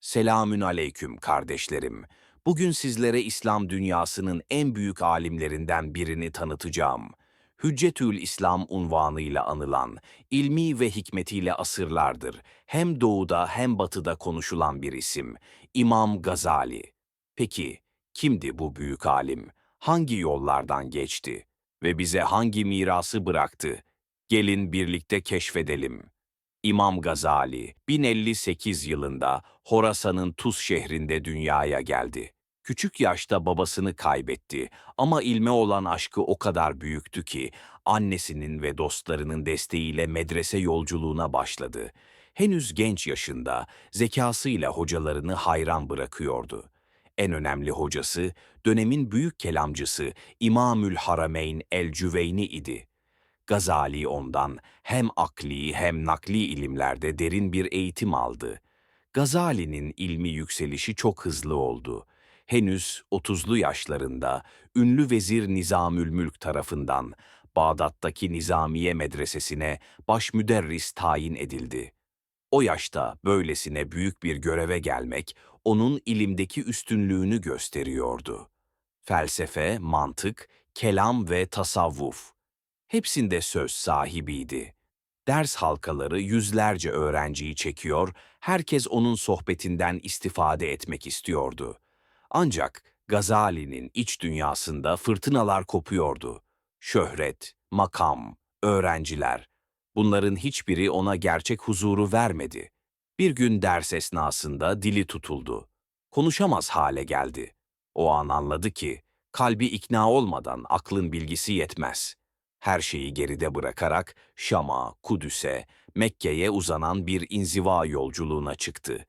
Selamün aleyküm kardeşlerim. Bugün sizlere İslam dünyasının en büyük alimlerinden birini tanıtacağım. Hüccetül İslam unvanıyla anılan, ilmi ve hikmetiyle asırlardır hem doğuda hem batıda konuşulan bir isim, İmam Gazali. Peki, kimdi bu büyük alim? Hangi yollardan geçti? Ve bize hangi mirası bıraktı? Gelin birlikte keşfedelim. İmam Gazali 1058 yılında Horasan'ın Tuz şehrinde dünyaya geldi. Küçük yaşta babasını kaybetti ama ilme olan aşkı o kadar büyüktü ki annesinin ve dostlarının desteğiyle medrese yolculuğuna başladı. Henüz genç yaşında zekasıyla hocalarını hayran bırakıyordu. En önemli hocası dönemin büyük kelamcısı İmamül Harameyn el-Cüveyni idi. Gazali ondan hem akli hem nakli ilimlerde derin bir eğitim aldı. Gazali'nin ilmi yükselişi çok hızlı oldu. Henüz 30'lu yaşlarında ünlü vezir Nizamül Mülk tarafından Bağdat'taki Nizamiye Medresesi'ne başmüderris tayin edildi. O yaşta böylesine büyük bir göreve gelmek onun ilimdeki üstünlüğünü gösteriyordu. Felsefe, mantık, kelam ve tasavvuf hepsinde söz sahibiydi. Ders halkaları yüzlerce öğrenciyi çekiyor, herkes onun sohbetinden istifade etmek istiyordu. Ancak Gazali'nin iç dünyasında fırtınalar kopuyordu. Şöhret, makam, öğrenciler, bunların hiçbiri ona gerçek huzuru vermedi. Bir gün ders esnasında dili tutuldu. Konuşamaz hale geldi. O an anladı ki, kalbi ikna olmadan aklın bilgisi yetmez her şeyi geride bırakarak Şam'a, Kudüs'e, Mekke'ye uzanan bir inziva yolculuğuna çıktı.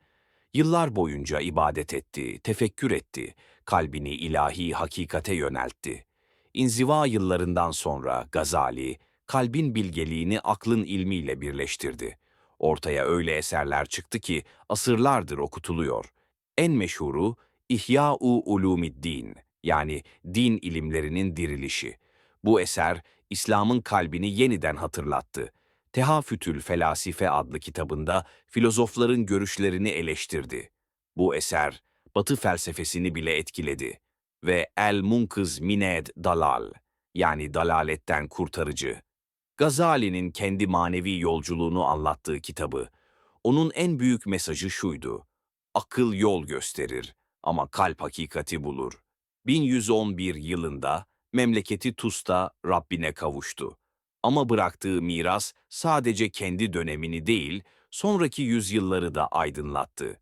Yıllar boyunca ibadet etti, tefekkür etti, kalbini ilahi hakikate yöneltti. İnziva yıllarından sonra Gazali, kalbin bilgeliğini aklın ilmiyle birleştirdi. Ortaya öyle eserler çıktı ki asırlardır okutuluyor. En meşhuru İhya-u Ulumiddin yani din ilimlerinin dirilişi. Bu eser İslam'ın kalbini yeniden hatırlattı. Tehafütül Felasife adlı kitabında filozofların görüşlerini eleştirdi. Bu eser Batı felsefesini bile etkiledi ve El Munkız Mined Dalal yani dalaletten kurtarıcı. Gazali'nin kendi manevi yolculuğunu anlattığı kitabı. Onun en büyük mesajı şuydu. Akıl yol gösterir ama kalp hakikati bulur. 1111 yılında memleketi Tus'ta Rabbine kavuştu. Ama bıraktığı miras sadece kendi dönemini değil, sonraki yüzyılları da aydınlattı.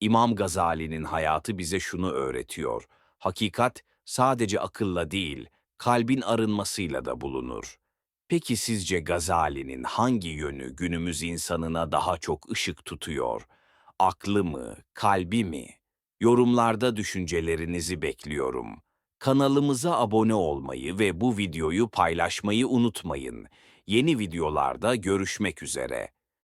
İmam Gazali'nin hayatı bize şunu öğretiyor. Hakikat sadece akılla değil, kalbin arınmasıyla da bulunur. Peki sizce Gazali'nin hangi yönü günümüz insanına daha çok ışık tutuyor? Aklı mı, kalbi mi? Yorumlarda düşüncelerinizi bekliyorum. Kanalımıza abone olmayı ve bu videoyu paylaşmayı unutmayın. Yeni videolarda görüşmek üzere.